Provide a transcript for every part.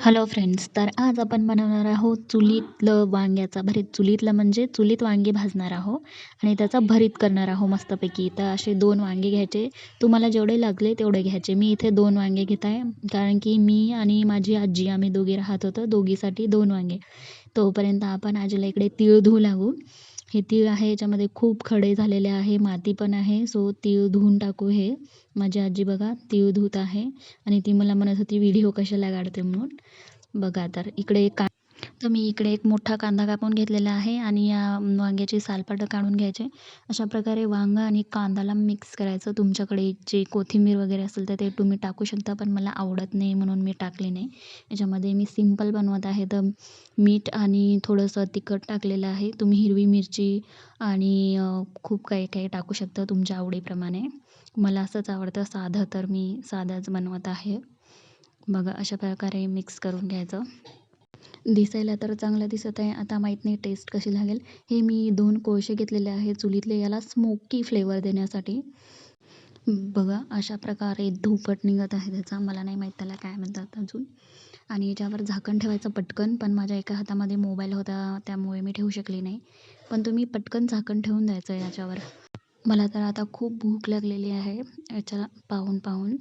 Hello friends तर आज आपण बनवणार आहोत चुलीतलं वांग्याचा भरीत. चुलीतलं म्हणजे चुलीत वांगी भाजणार आहो आणि त्याचा भरीत करणार आहो मस्तपैकी. तर असे दोन वांगे घ्यायचे. तुम्हाला जेवढे लागले तेवढे घ्यायचे. मी इथे दोन वांगे घेत आहे. कारण की मी आणि माझी आजी आम्ही दोघी राहत होतो. दोघीसाठी दोन वांगे. तोपर्यंत आपण आजीला इकडे तीळ धुवू लागू. हे तीळ आहे याच्यामध्ये खूप खडे झालेले आहे माती पण आहे. सो तीळ धुवून टाकू हे. माझी आजी बघा तीळ धुत आहे. आणि ती मला म्हणत होती व्हिडिओ कशाला काढते म्हणून? बघा तर इकडे का तर मी इकडे एक मोठा कांदा कापून घेतलेला आहे आणि या वांग्याची सालपाटं काढून घ्यायचे. अशा प्रकारे वांगा आणि कांदाला मिक्स करायचं. तुमच्याकडे जे कोथिंबीर वगैरे असेल तर ते तुम्ही टाकू शकता पण मला आवडत नाही म्हणून मी टाकले नाही. याच्यामध्ये मी सिंपल बनवत आहे. तर मीठ आणि थोडंसं तिखट टाकलेलं आहे. तुम्ही हिरवी मिरची आणि खूप काही काही टाकू शकता तुमच्या आवडीप्रमाणे. मला असंच आवडतं. साधं तर मी साधंच बनवत आहे. बघा अशा प्रकारे मिक्स करून घ्यायचं. दिसायला तर चांगलं दिसत आहे. आता माहीत नाही टेस्ट कशी लागेल. हे मी दोन कोळसे घेतलेले आहे चुलीतले. याला स्मोकी फ्लेवर देण्यासाठी. बघा अशा प्रकारे धुपट निघत आहे त्याचा. मला नाही माहीत त्याला काय म्हणतात अजून. आणि याच्यावर झाकण ठेवायचं पटकन. पण माझ्या एका हातामध्ये मोबाईल होता त्यामुळे मी ठेवू शकली नाही. पण तुम्ही पटकन झाकण ठेवून द्यायचं याच्यावर. मला तर आता खूप भूक लागलेली आहे. याच्या पाहून पाहून.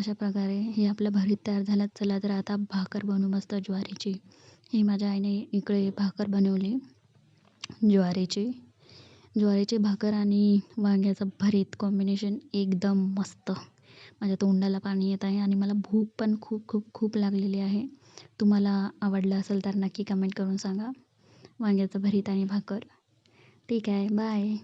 अशा प्रकारे हे आपलं भरीत तयार झालं. चला तर आता भाकर बनवू मस्त ज्वारीची. ही माझ्या आईने इकडे भाकर बनवली. ज्वारीची. ज्वारीची भाकर आणि वांग्याचं भरीत कॉम्बिनेशन एकदम मस्त. माझ्या तोंडाला पाणी येत आहे आणि मला भूक पण खूप खूप खूप लागलेली आहे. तुम्हाला आवडलं असेल तर नक्की कमेंट करून सांगा. वांग्याचं भरीत आणि भाकर. ठीक आहे बाय